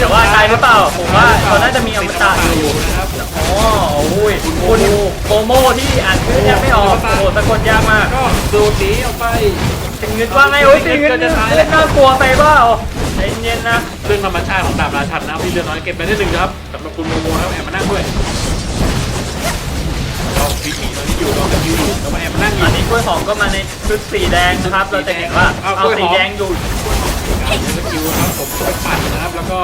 แต่ว่าตายหรือเปล่า ผมว่าเขาน่าจะมีอมตะอยู่อ๋ออุ้ยคุณโกโมที่อ่านชื่อแทบไม่ออกโอ้หสะกดยากมากก็ดูดหนีออกไปติงเงินว่าไงโอ้ยติงเงินเล่นน่ากลัวไปเปล่าใจเย็นนะเรื่องธรรมชาติของดาบราชันนะพี่เรือน้อยเก็บไปได้หนึ่งครับสำหรับคุณโมโมแล้วแอบมานั่งด้วยราพี่หนีตอนนี้อยู่เอาจะยืนอยู่เราแอบมานั่งอันนี้กล้วยหอมก็มาในชุดสีแดงนะครับ เราจะเห็นว่าเอาสีแดงอยู่สกิลครับผมไปปั่นนะครับแล้วก็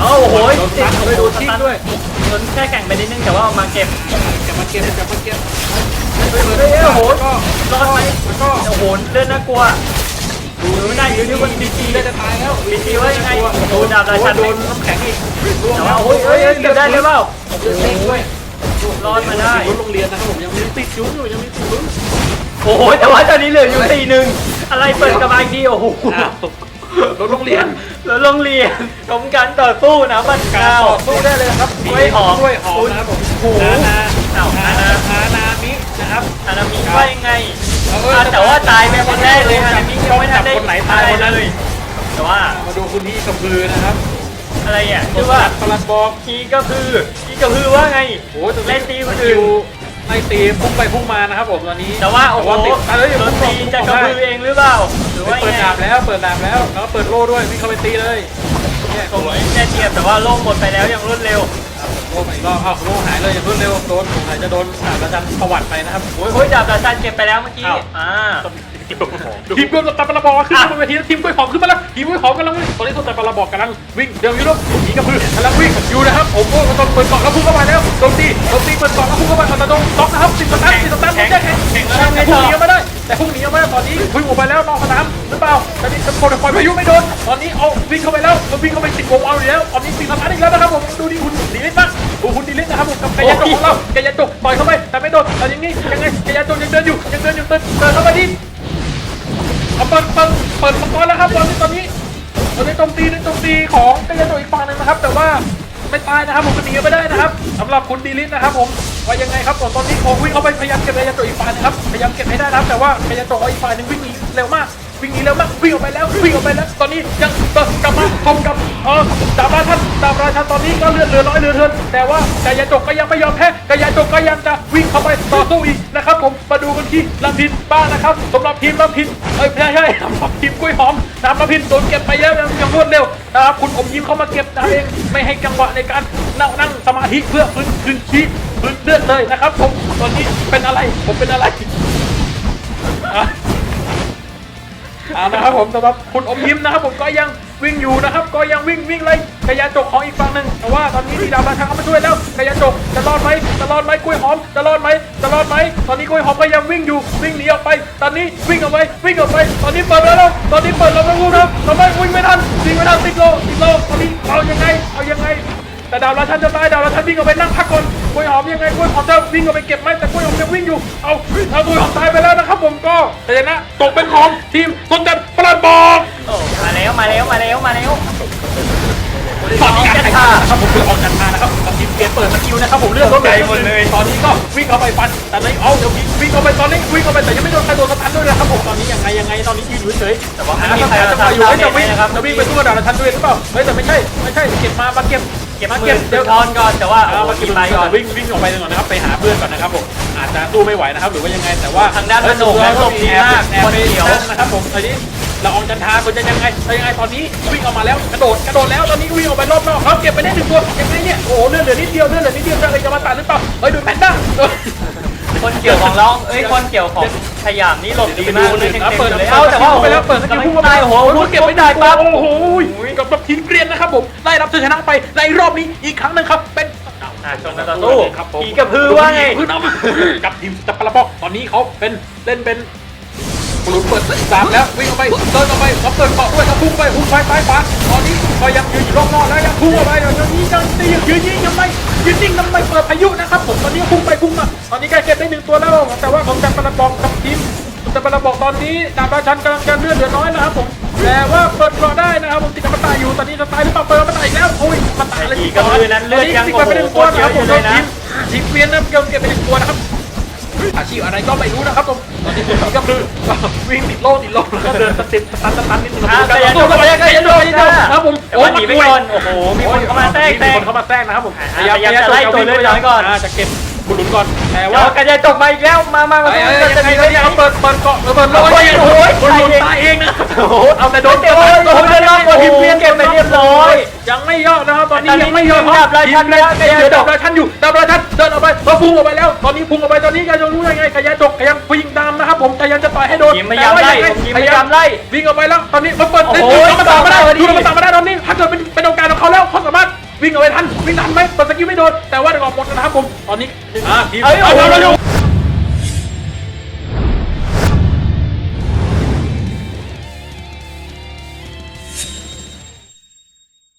เอ้าโอ้โหโดนติตัดดไปไปดูดูสทิ้งตันด้วยจนแค่แข่งไปนิดนึงแต่ว่าเอามาเก็บจะมาเก็บจะมาเก็บเฮ้ยโอ้โหก็รอดไหมแล้วก็โอ้โหเลื่อนน่ากลัวดูไม่ได้อยู่ที่คนดีจีได้จะตายแล้วดีจีว่ายังไงโอ้โหดาบราชันโดนน้ำแข็งอีกร่วงแต่แล้ว่าวโอ้ยเอ้ยเก็บได้หรือเปล่าเลือดเล็กด้วยรอดมาได้รุ่นโรงเรียนนะครับผมยังมีติดยุ่งอยู่ยังมีติดยุ่งโอ้โหแต่ว่าตอนนี้เหลืออยู่สี่หนึ่งอะไรเปิดกระบายดีโอ้โหอ้าว รถโรงเรียน แล้วโรงเรียนทำการต่อสู้นะบันการเก้าต่อสู้ได้เลยครับกล้วยหอมกล้วยหอมนะครับผมโอ้โห นานาอ้าว นานานานามินะครับอานามิว่ายังไง เอาเอออะแต่ว่าตายไปคนแรกเลยอานามิยังไม่ทันได้คนไหนตายคนนั้นเลย แต่ว่ามาดูคุณพี่กระพือนะครับอะไรอะคือว่า พลังบอกฮีก็คือฮีก็คือว่าไงโอ้โห เล่นตีคนคิอื่นว ไล่ตีพุ่งไปพุ่งมานะครับผมตอนนี้แต่ว่าโอ้โหติดอะไรอยู่โดนตีจะกระพือเองหรือเปล่าหรือว่าเปิดไงดาบแล้วเปิดดาบแล้วแล้วก็เปิดโล่ด้วยวิ่งเข้าไปตีเลยเนี่ยโอ้ยแค่เทียบแต่ว่าโล่งหมดไปแล้วอย่างรวดเร็วโล่ไปอีกรอบเอ้าโล่หายเลยอย่างรวดเร็วโดนสงสัยจะโดนดาบประจันประวัติไปนะครับโอ้ยโอ้ยดาบดาชันเก็บไปแล้วเมื่อกี้อ้าวอ่า ทีมกล้วยตับปลาบอกขึ้นมาบนเวทีแล้วทีมกล้วยหอมขึ้นมาแล้วทีมกล้วยหอมกำลังวิ่งตอนนี้ตัวตับปลาบอกกำลังวิ่งเดินยู่แล้วทีกระพือกำลังวิ่งอยู่นะครับผมก็ต้องเปิดเกาะแล้วพุ่งเข้าไปแล้วโดนตีโดนตีเปิดเกาะแล้วพุ่งเข้าไปตอนโดนล็อกนะครับติดสตาร์ทติดสตาร์ทผมได้แข่งแข่งแล้วแต่พุ่งหนีม่ได้ แต่พุ่งหนีไม่ได้ตอนนี้วิ่งออกไปแล้วนอกสนามหรือเปล่าตอนนี้คนปล่อยพายุไม่โดนตอนนี้เอาวิ่งเข้าไปแล้วมันวิ่งเข้าไปติดวงเอาอยู่แล้วตอนนี้ติดสตาร์อีกแล้วนะครับผมดูดิคุณดีเลิทบ้างดูคุณดีเลิทนะครับผมกับกายาจกของเรากายาจกต่อยเข้าไปแต่ไม่โดนตอนนี้ยังไงกายาจกยังเดินอยู่ยังเดินอยู่เดินเดินเข้าไปดิ เอาเปิดเปิดเปิดมังกรแล้วครับตอนนี้ตอนนี้ตอนนี้โจมตีในโจมตีของกายาโตอีกฝั่งหนึ่งนะครับ แต่ว่าไม่ตายนะครับผมจะหนีไปได้นะครับสำหรับคุณดีลิสนะครับ ผมว่ายังไงครับตอนนี้โควิ่งเข้าไปพยายามเก็บกายาโตอีกฝั่งนะครับพยายามเก็บให้ได้นะครับ แต่ว่ากายาโตเอาอีกฝั่งหนึ่งวิ่งหนีเร็วมาก วิ่งหนีเร็วมากวิ่งออกไปแล้ววิ่งออกไปแล้ว ตอนนี้ยังกลับมาพบกับเออดาบราชันดาบราชันตอนนี้ก็เลือดเหลือน้อยเหลือเทินแต่ว่ากายาโตก็ยังไม่ยอมแพ้กายาโตก็ยังจะวิ่งเข้าไปต่อสู้อีกนะครับผมมาดูกันที่ลำพินบ้างนะครับสำหรับทีมลำพินเอ้ยไม่ใช่ใช่สำหรับทีมกล้วยหอมน้ำมาพินโดนเก็บไปแล้วยังยังรวดเร็วนะครับคุณอมยิ้มเข้ามาเก็บนะเองไม่ให้จังหวะในการนั่งนั่งสมาธิเพื่อพื้นพื้นชีพพื้นเลือดเลยนะครับผมตอนนี้เป็นอะไรผมเป็นอะไร เอานะครับผมสำหรับคุณอมยิ้มนะครับ ผมก็ยังวิ่งอยู่นะครับ ก็ยังวิ่งวิ่งไล่กระยาจกของอีกฝั่งหนึ่งแต่ว่าตอนนี้ที่ดาวราชาเข้ามาช่วยแล้วกระยาจกจะรอดไหมจะรอดไหมกล้วยหอมจะรอดไหมจะรอดไหมตอนนี้กล้วยหอมก็ยังวิ่งอยู่วิ่งหนีออกไป ตอนนี้วิ่งออกไปวิ่งออกไป ตอนนี้เปิดแล้วตอนนี้เปิดแล้วไม่รู้นะทำไมวิ่งไม่ทันวิ่งไม่ทันติดโลติดโลตอนนี้เอายังไงเอายังไงแต่ดาวราชันจะตายดาวราชันวิ่งออกไปนั่งพักก่อน กล้วยหอมยังไงกล้วยหอมจะวิ่งออกไปเก็บไหมแต่กล้วยหอมยังวิ่งอยู่ เอาเอากล้วยหอมตายไปแล้วนะครับผมก็แต่ชนะตกเป็นของทีมต้นจันปราดบอกโอ้มาแล้วมาแล้วมาแล้วมาแล้วตอนนี้การแข่งขันนะครับผมคือออกจันทานะครับกับทีมเกมเปิดสกิลนะครับผมเลือกรถเลยหมดเลย ตอนนี้ก็วิ่งเข้าไปฟันแต่ในเอาเดี๋ยววิ่งเข้าไปตอนนี้วิ่งเข้าไปแต่ยังไม่โดนใครโดนสตันด้วยนะครับผมตอนนี้ยังไงยังไงตอนนี้ยืนอยู่เฉยแต่ว่าๆไม่นะมีครับใครจะจะมาทำอยู่ตามให้จะวิ่งนะครับจะวิ่งไปสู้กับดาวทันด้วยหรือเปล่าเฮ้ยแต่ไม่ใช่ไม่ใช่เก็บมามาเก็บ เก็บมาเก็เก็บบเดี๋เดี๋ยยววทอนก่อนแต่ว่าเอาเอามามากิกินนไปไปก่ก่ออนนวิ่งวิ่งออกไปก่อนนะครับไปหาเพื่อนก่อนนะครับผมอาจจะสู้ไม่ไหวนะครับหรือว่ายังไงแต่ว่าทางด้านสนุกและหลบดีมากแอบคนไปเดียวนะครับผมตอนนี้เราอองจันทาคุณจะยังไงจะยังไงตอนนี้วิ่งออกมาแล้วกระโดดกระโดดแล้วตอนนี้วิ่งออกไปรอบนอกเขาเก็บไปได้หนึ่งตัวเก็บไปได้เนี่ยโอ้โหเลือดเหลือนิดเดียวเลือดเหลือนิดเดียวจะอะไรจะมาตัดหรือเปล่าเฮ้ยดูแพนด้า คนเกี่ยวของร้องเอ้ยคนเกี่ยวของขยามนี่หลบดีมากเลยเปิดเลยเอาเอาแต่แต่ว่าว่าไปแล้วเปิดสกิลพุ่งเข้าไปโอ้โหพูดเก็บไม่ได้ปั๊บโอ้โหกับกับทีมเกรียนนะครับผมได้รับชัยชนะไปในรอบนี้อีกครั้งหนึงครับเป็นอะชนกันต่อสู้ครับผมผีกระพือว่าไงผีกระพือนำกับทีมจับปลาบอกตอนนี้เขาเป็นเล่นเป็นปลุดเปิดสามแล้ววิ่งออกไปเดินออกไปเขาเปิดเกาะด้วยเขาพุ่งไปพุ่งไปซ้ายขวาตอนนี้ก็ยังยืนอยู่รอบนอกแล้วยังพุ่งออกไปเดี๋ยวนี้ยังตียังยืนยิงยังไม่ยืนยิงทำไมเปิดพายุนะครับผมตอนนี้พุ่งไปพุ่งมาต อนนี้ใกล้เก็บได้หนึ่งตัวแล้ว แต่ว่าของจับปลาบอกกับทีมจับปลาบอกตอนนี้ดาบราชันกำลังจะเลือดเหลือน้อยนะครับผมแต่ว่าเปิดเกาะได้นะครับผมติดกับมาตายอยู่ตอนนี้จะตายหรือเปล่าเปิดมาตายอีกแล้วโอ้ยมาตายเลยผีกระพือนั้นเลือดยังติดโอ้กับโหไปหนึ่งตัวนะครับผมโคตรเยอะอยู่เลยนะทีมเปลี่ยนนะเกี่ยวเก็บไปหนึ่งตัวนะครับอาชีพอะไรก็ไม่รู้นะครับผมตอนนี้ผมก็คือวิ่งติดโล่ติดโล่แล้วก็เดินสติสตันสตันนิดนึงอะการกายต่อสู้โจกันไปกายโจกายโจครับผมแต่ว่าหนีไปก่อนโอ้โหมีคนเข้ามาแทรกแซมีงคนเข้ามาแทรกนะครับผมอะพยายามจะไล่ตัวเลือดน้อยก่อนาจะเก็บ คุณหลุนก่อนแต่เดี๋ยว่าวกระจายตกมาอีกแล้วมามามาไอ้มาไอ้จะยังจะไงมีแล้วเนี่ยเอาเปิดเปิดเกาะเปิดโลโอ้ยโอ้ยคุณหลุนตาตายยเอเองงนะโอ้โหเอาแต่โดนโอ้ยโอ้ยโดนล็อกโอ้ยทีมเปลี่ยนเก็บไปเรียบร้อย ยังไม่ย่อนะครับตอนนี้ตอนนี้ยังไม่ย่อทีมดับราชันทีมแล้วเดี๋ยวดับราชันอยู่ดับราชันเดินออกไปเราพุ่งออกไปแล้ว ตอนนี้พุ่งออกไปตอนนี้กายจะรู้ยังไงกายจกกายังวิ่งตามนะครับผมกายังจะต่อยให้โดนทีมพยายามไล่แต่ว่ทีมพยายามไล่วิ่งออกไปแล้วตอนนี้มันเปิดโอ้โหดูมันตามมาได้ต่อมาดูมันตามมาได้ตอนนี้ถ้าเกิดเป็นเป็นโอกาสของเขาแล้วเขาสามารถวิ่งออกไปทันวิ่งทั นไหมเปิดสกิลไม่โดนแต่ว่าเดี๋ยวก่อนหมดนะครับผมตอนนี้อ่าทีมเอ้ยโอ้โหเร็วๆ